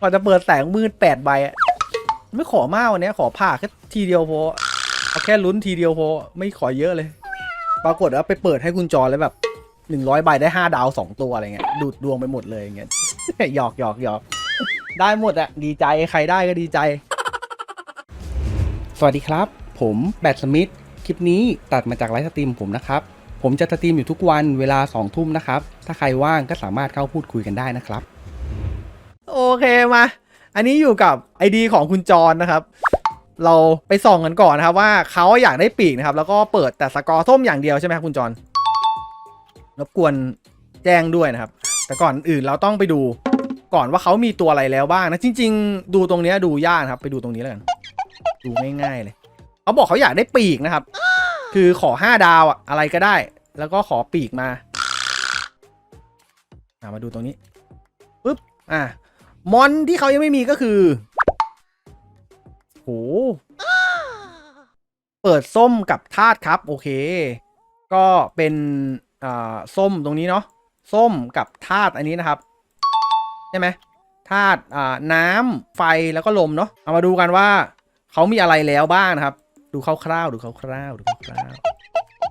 ก่อนจะเปิดแสงมืดแปดใบอะไม่ขอมากวันนี้ขอผ่าแค่ทีเดียวพอเอาแค่ลุ้นทีเดียวพอไม่ขอเยอะเลย ปรากฏว่าไปเปิดให้คุณจอแล้วแบบหนึ่งร้อยใบได้ห้าดาวสองตัวอะไรเงี้ยดูดดวงไปหมดเลยอย่างเงี้ยหยอกหยอกหยอกได้หมดอะดีใจใครได้ก็ดีใจ สวัสดีครับ ผมแบทสมิธคลิปนี้ตัดมาจากไลฟ์สตรีมผมนะครับ ผมจะสตรีมอยู่ทุกวันเวลา2ทุ่มนะครับ ถ้าใครว่างก็สามารถเข้าพูดคุยกันได้นะครับ โอเคมา อันนี้อยู่กับ ID ของคุณจรนะครับ เราไปส่องกันก่อนนะครับว่าเขาอยากได้ปีกนะครับ แล้วก็เปิดแต่สกอร์ส้มอย่างเดียวใช่ไหมครับคุณจรรบกวนแจ้งด้วยนะครับ แต่ก่อนอื่นเราต้องไปดูก่อนว่าเขามีตัวอะไรแล้วบ้างนะ จริง ๆ ดูตรงนี้ดูยากครับ ไปดูตรงนี้แล้วกัน ดูง่ายๆเลย เขาบอกเขาอยากได้ปีกนะครับ คือขอ 5 ดาวอะอะไรก็ได้ แล้วก็ขอปีกมา มาดูตรงนี้ปึ๊บ อะ มอนที่เขายังไม่มีก็คือโหเปิดส้มกับธาตุครับ โอเค ก็เป็นอ่าส้มตรงนี้เนาะส้มกับธาตุอันนี้นะครับใช่ไหมธาตุอ่าน้ำไฟแล้วก็ลมเนาะเอามาดูกันว่าเขามีอะไรแล้วบ้างนะครับ ดูคร่าวๆดูคร่าวๆดูคร่าว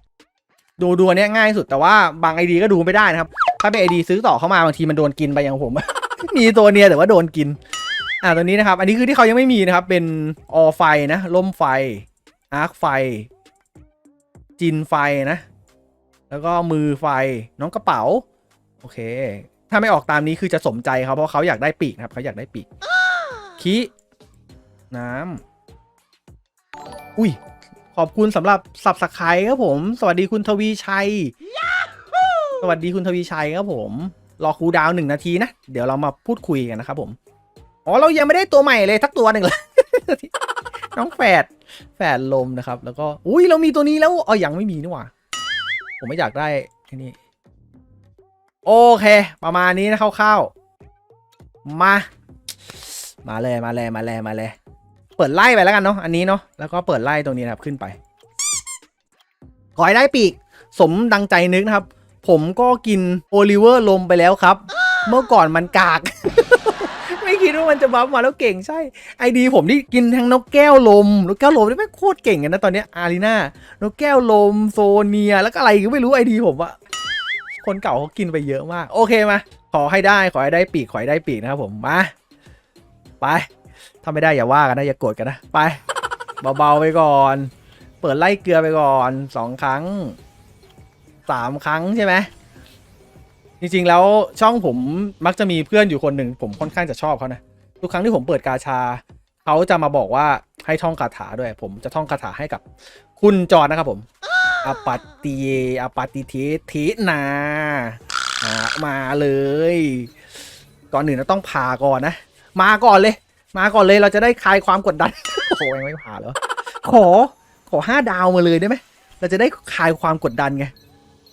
ๆดูดูอันเนี้ยง่ายสุดแต่ว่าบางไอดีก็ดูไม่ได้นะครับ ถ้าเป็นไอดีซื้อต่อเข้ามาบางทีมันโดนกินไปอย่างผม มีตัวเนียแต่ว่าโดนกิน อ่าตัวนี้นะครับ อันนี้คือที่เขายังไม่มีนะครับ เป็นออไฟนะล่มไฟ อาร์คไฟ จินไฟนะ แล้วก็มือไฟ น้องกระเป๋า โอเค ถ้าไม่ออกตามนี้คือจะสมใจเขาเพราะเขาอยากได้ปีกนะครับ เขาอยากได้ปีกคีน้ำ อุ้ย ขอบคุณสำหรับสับสไครครับผม สวัสดีคุณทวีชัย สวัสดีคุณทวีชัยครับผม รอคูดาวหนึ่งนาทีนะ เดี๋ยวเรามาพูดคุยกันนะครับผม อ๋อเรายังไม่ได้ตัวใหม่เลยทักตัวหนึ่งเลยน้องแฝดแฝดลมนะครับ แล้วก็อุ้ยเรามีตัวนี้แล้วอ๋อยังไม่มีนี่หว่า ผมไม่อยากได้ไอ้นี่โอเค ประมาณนี้นะคร่าวๆมา มาเลยมาเลยมาเลยมาเลยเปิดไล่ไปแล้วกันเนาะอันนี้เนาะแล้วก็เปิดไล่ตรงนี้นะครับขึ้นไปขอให้ได้ปีก สมดังใจนึกนะครับ ผมก็กินโอลิเวอร์ลมไปแล้วครับ เมื่อก่อนมันกาก ไม่คิดว่ามันจะบัฟมาแล้วเก่งใช่ไอดี ผมที่กินทั้งนกแก้วลมนกแก้วลมนี่แม่โคตรเก่งกันนะตอนนี้อารีนานกแก้วลมโซเนีย แล้วก็อะไรก็ไม่รู้ไอดี ผมอะคนเก่าเขากินไปเยอะมาก โอเคมา ขอให้ได้ขอให้ได้ปีกขอให้ได้ปีกนะครับผมมาไปถ้าไม่ได้อย่าว่ากันนะอย่าโกรธกันนะไปเบาๆไปก่อน เปิดไล่เกลือไปก่อนสองครั้ง สามครั้งใช่ไหมจริงๆ แล้วช่องผมมักจะมีเพื่อนอยู่คนหนึ่งผมค่อนข้างจะชอบเขานะทุกครั้งที่ผมเปิดกาชาเขาจะมาบอกว่าให้ท่องคาถาด้วย ผมจะท่องคาถาให้กับ คุณจอดนะครับผมอปัตติเยอปัตติเททินามาเลยก่อนอื่นเราต้องผ่าก่อนนะ มาก่อนเลย มาก่อนเลยเราจะได้คลายความกดดันโอ้โหยังไม่ผ่าเหรอขอขอห้าดาวมาเลยได้ไหมเราจะได้คลายความกดดันไง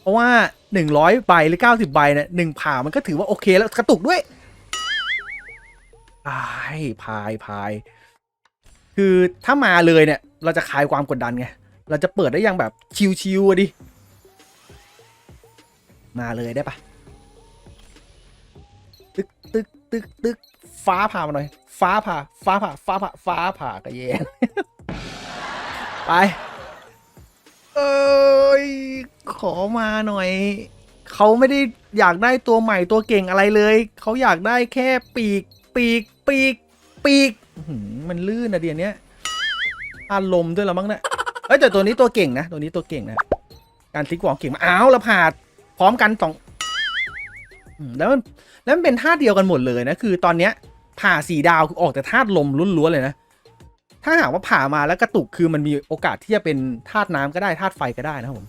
เพราะว่าหนึ่งร้อยใบหรือเก้าสิบใบเนี่ยหนึ่งผ่ามันก็ถือว่าโอเคแล้วกระตุกด้วยพายพายพาย คือถ้ามาเลยเนี่ย เราจะคลายความกดดันไง เราจะเปิดได้ย่างแบบชิวๆดิ มาเลยได้ปะตึกตึกตึกตึกฟ้าผ่ามาหน่อย ฟ้าผ่า ฟ้าผ่า ฟ้าผ่า ฟ้าผ่ากระเยนไป เอ้ย ขอมาหน่อย เขาไม่ได้อยากได้ตัวใหม่ตัวเก่งอะไรเลย เขาอยากได้แค่ปีก ปีก ปีก ปีก มันลื่นนะเดี๋ยวนี้อารมณ์ด้วยละมั้งเนี่ยเอ้แต่ตัวนี้ตัวเก่งนะ ตัวนี้ตัวเก่งนะ การติ๊กหวองเก่งมาอ้าวแล้วผ่าพร้อมกันสองแล้วมันแล้วมันเป็นธาตุเดียวกันหมดเลยนะ คือตอนเนี้ยผ่าสีดาวคือออกแต่ธาตุลมล้วนๆเลยนะ ถ้าหากว่าผ่ามาแล้วกระตุกคือมันมีโอกาสที่จะเป็นธาตุน้ำก็ได้ธาตุไฟก็ได้นะครับผม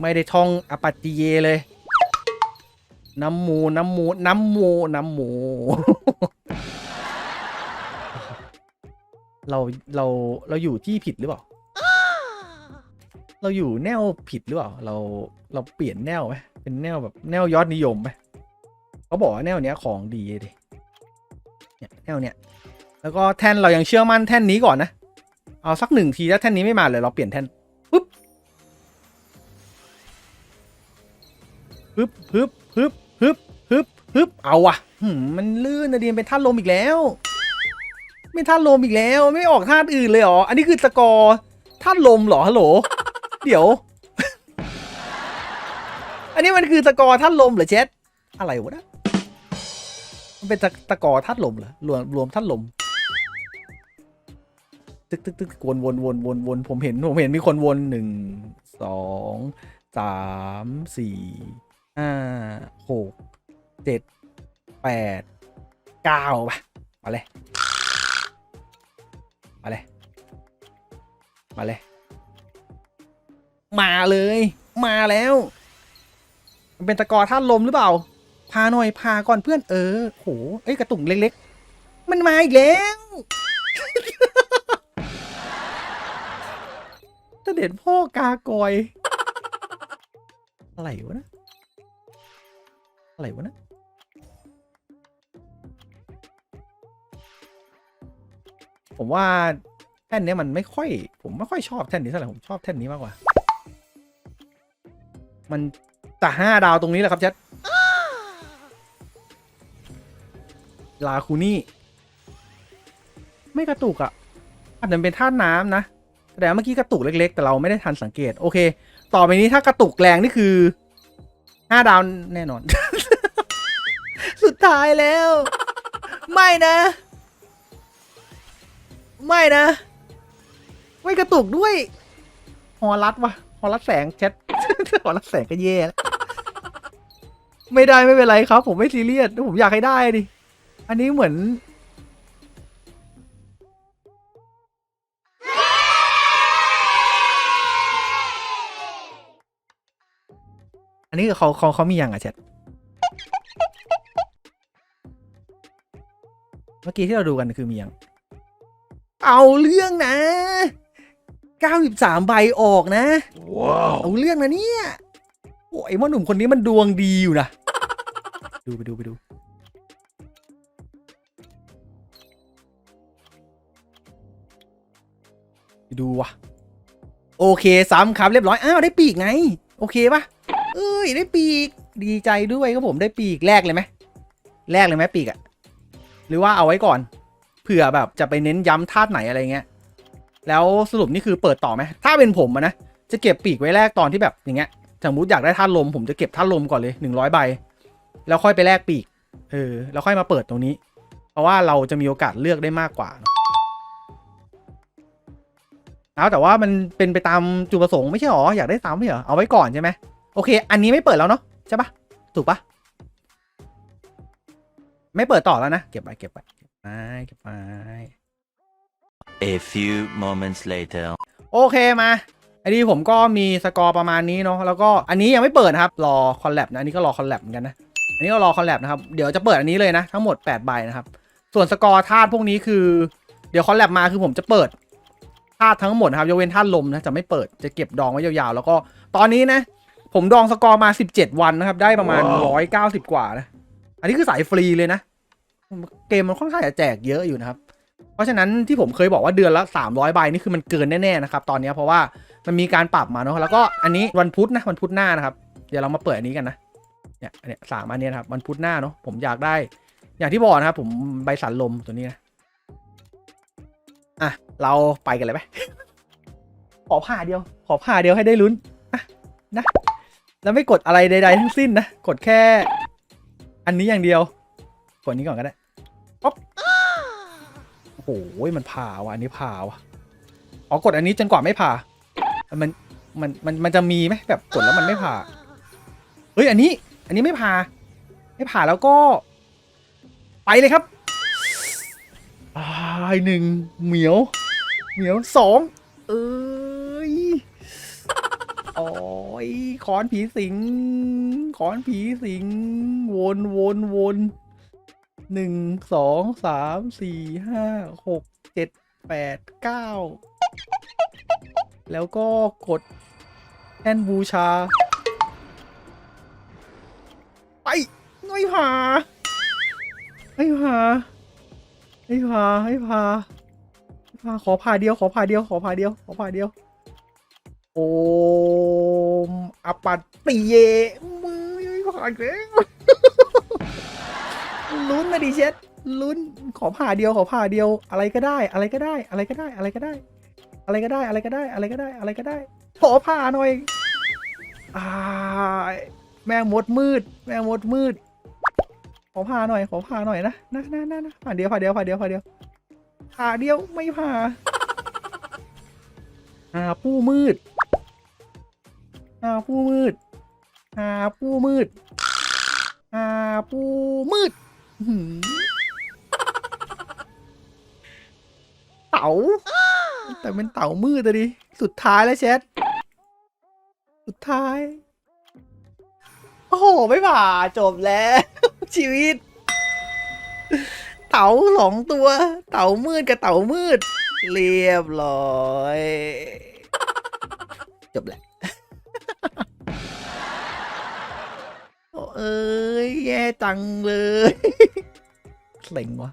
ไม่ได้ท่องอปัตติเยเลย น้ำหมูน้ำหมูน้ำหมูน้ำหมู เราเราเราอยู่ที่ผิดหรือเปล่า เราอยู่แนวผิดหรือเปล่า เราเราเปลี่ยนแนวไหมเป็นแนวแบบแนวยอดนิยมไหมเขาบอกว่าแนวเนี้ยของดีดิเนี่ยแนวเนี้ยแล้วก็แท่นเรายังเชื่อมั่นแท่นนี้ก่อนนะ เอาสักหนึ่งทีถ้าแท่นนี้ไม่มาเลยเราเปลี่ยนแท่น ปึ๊บปึ๊บปึ๊บปึ๊บปึ๊บปึ๊บเอาวะมันลื่นนะเดียมเป็นท่าลมอีกแล้วเป็นท่าลมอีกแล้ว ไม่ออกท่าอื่นเลยเหรอ อันนี้คือสกอร์ท่าลมเหรอฮัลโหล เดี๋ยว อันนี้มันคือสกอร์ท่าลมเหรอเชดอะไรวะนะมันเป็นตะตะกอท่าลมเหรอรวมรวมท่าลมตึกตึกตึกวนวนวนวนวนผมเห็นผมเห็นมีคนวนหนึ่งสองสามสี่ ห้าหกเจ็ดแปดเก้าไปมาเลย มาเลย มาเลย มาเลย มาแล้วมันเป็นตะกอท่าลมหรือเปล่า พาหน่อยพาก่อนเพื่อนเออโหเอ้ยกระตุ่งเล็กๆ มันมาอีกแล้วเสด็จพ่อกากอย อะไรวะนะ อะไรวะนะผมว่าแท่นนี้มันไม่ค่อย ผมไม่ค่อยชอบแท่นนี้เท่าไหร่ผมชอบแท่นนี้มากกว่า มันแต่ห้าดาวตรงนี้แหละครับแชทลาคูนี่ ไม่กระตุกอะ่ะอาจจะเป็นท่าน้ำนะแต่เมื่อกี้กระตุกเล็ก ๆ แต่เราไม่ได้ทันสังเกต โอเค ต่อไปนี้ถ้ากระตุกแรงนี่คือห้าดาวแน่นอน สุดท้ายแล้ว ไม่นะ ไม่นะ ไม่กระตุกด้วยฮอรัดวะฮอรัดแสงแชทฮอรัดแสงก็แย่แล้วไม่ได้ไม่เป็นไรครับ ผมไม่ซีเรียสผมอยากให้ได้ดิ อันนี้เหมือน อันนี้เขาเขาเขามียังอะแชท เมื่อกี้ที่เราดูกันคือมียังเอาเรื่องนะ 93 ใบออกนะ Wow. เอาเรื่องนะเนี่ยโอ้ยว่าหนุ่มคนนี้มันดวงดีอยู่นะ ดูไปดูไปดูไปดูวะโอเคซ้ำครับเรียบร้อย อ้าว ได้ปีกไง โอเคปะเอ้ย ได้ปีก ดีใจด้วยครับผมได้ปีกแรกเลยไหมแรกเลยไหมปีกอะ หรือว่าเอาไว้ก่อน เผื่อแบบจะไปเน้นย้ำธาตุไหนอะไรเงี้ย แล้วสรุปนี่คือเปิดต่อไหม ถ้าเป็นผมนะ จะเก็บปีกไว้แรกตอนที่แบบอย่างเงี้ยสมมติอยากได้ธาตุลมผมจะเก็บธาตุลมก่อนเลยหนึ่งร้อยใบ แล้วค่อยไปแลกปีก เออ แล้วค่อยมาเปิดตรงนี้ เพราะว่าเราจะมีโอกาสเลือกได้มากกว่าเอาแต่ว่ามันเป็นไปตามจุดประสงค์ไม่ใช่หรอ อยากได้ตามไม่ใช่หรอ เอาไว้ก่อนใช่ไหมโอเค อันนี้ไม่เปิดแล้วเนาะใช่ปะถูกปะ ไม่เปิดต่อแล้วนะ เก็บไปเก็บไปเก็บไปเก็บไป A few moments later. โอเคมาอันนี้ผมก็มีสกอร์ประมาณนี้เนาะแล้วก็อันนี้ยังไม่เปิดนะครับ รอคอลแลบนะอันนี้ก็รอคอลแลบเหมือนกันนะอันนี้ก็รอคอลแลบนะครับเดี๋ยวจะเปิดอันนี้เลยนะ ทั้งหมด8ใบนะครับ ส่วนสกอร์ธาตุพวกนี้คือ เดี๋ยวคอลแลบมาคือผมจะเปิดธาตุทั้งหมดนะครับยกเว้นธาตุลมนะจะไม่เปิดจะเก็บดองไว้ยาวๆ แล้วก็ตอนนี้นะ ผมดองสกอร์มา 17 วันนะครับ ได้ประมาณ 190 กว่านะ อันนี้คือสายฟรีเลยนะ เกมมันค่อนข้างจะแจกเยอะอยู่นะครับ เพราะฉะนั้นที่ผมเคยบอกว่าเดือนละ 300ใบนี่คือมันเกินแน่ๆนะครับตอนนี้เพราะว่ามันมีการปรับมาเนาะแล้วก็อันนี้วันพุธนะวันพุธหน้านะครับ เดี๋ยวเรามาเปิดอันนี้กันนะเนี่ยอันเนี้ยสามอันนี้นะครับวันพุธหน้าเนาะผมอยากได้ อย่างที่บอกนะครับ ผมใบสันลมตัวนี้นะอะเราไปกันเลยไหมขอผ่าเดียว ขอผ่าเดียวให้ได้ลุ้นอะนะ แล้วไม่กดอะไรใด ๆ ทั้งสิ้นนะ กดแค่ อันนี้อย่างเดียวกดนี้ก่อนก็ได้ป๊อปโอ้โหมันผ่าว่ะอันนี้ผ่าว่ะอ๋อกดอันนี้จนกว่าไม่ผ่า มันมันมันมันจะมีไหมแบบกดแล้วมันไม่ผ่าเฮ้ยอันนี้ อันนี้ไม่ผ่า ไม่ผ่าแล้วก็ ไปเลยครับอ่าหนึ่งเหมียว เหมียวสองเอ้ย โอ้ยขอนผีสิงขอนผีสิง วนวนวนหนึ่งสองสามสี่ห้าหกเจ็ดแปดเก้าแล้วก็กดแอนบูชา ไปไม่ผ่าไม่ผ่าไม่ผ่าไม่ผ่าไม่ผ่าขอผ่าเดียวขอผ่าเดียวขอผ่าเดียวขอผ่าเดียว โอมอปัตติเยมือไม่ผ่าอีกแล้วมลุ้นนะดิเช็ดลุ้นขอผ่าเดียวขอผ่าเดียวอะไรก็ได้ อะไรก็ได้ อะไรก็ได้ อะไรก็ได้ อะไรก็ได้ อะไรก็ได้ อะไรก็ได้ อะไรก็ได้ ขอผ่าหน่อยอ่าแม่มดมืด แม่มดมืด ขอผ่าหน่อย ขอผ่าหน่อยนะนะนะนะนะผ่าเดียวผ่าเดียวผ่าเดียวผ่าเดียวผ่าเดียวไม่ผ่าหาผู้มืด หาผู้มืด หาผู้มืด หาผู้มืดเต๋าแต่เป็นเต๋ามืดอะดิ สุดท้ายแล้วเชท สุดท้าย โอ้โห ไม่ผ่าจบแล้ว ชีวิต เต๋าสองตัว เต๋ามืดกับเต๋ามืด เรียบร้อย จบแหละ เอ้ยแย่จังเลยเซ็งวะ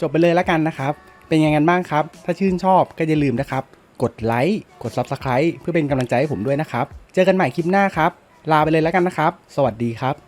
จบไปเลยแล้วกันนะครับ เป็นยังไงกันบ้างครับ ถ้าชื่นชอบก็อย่าลืมนะครับ กดไลค์ กด Subscribe เพื่อเป็นกำลังใจให้ผมด้วยนะครับ เจอกันใหม่คลิปหน้าครับ ลาไปเลยแล้วกันนะครับ สวัสดีครับ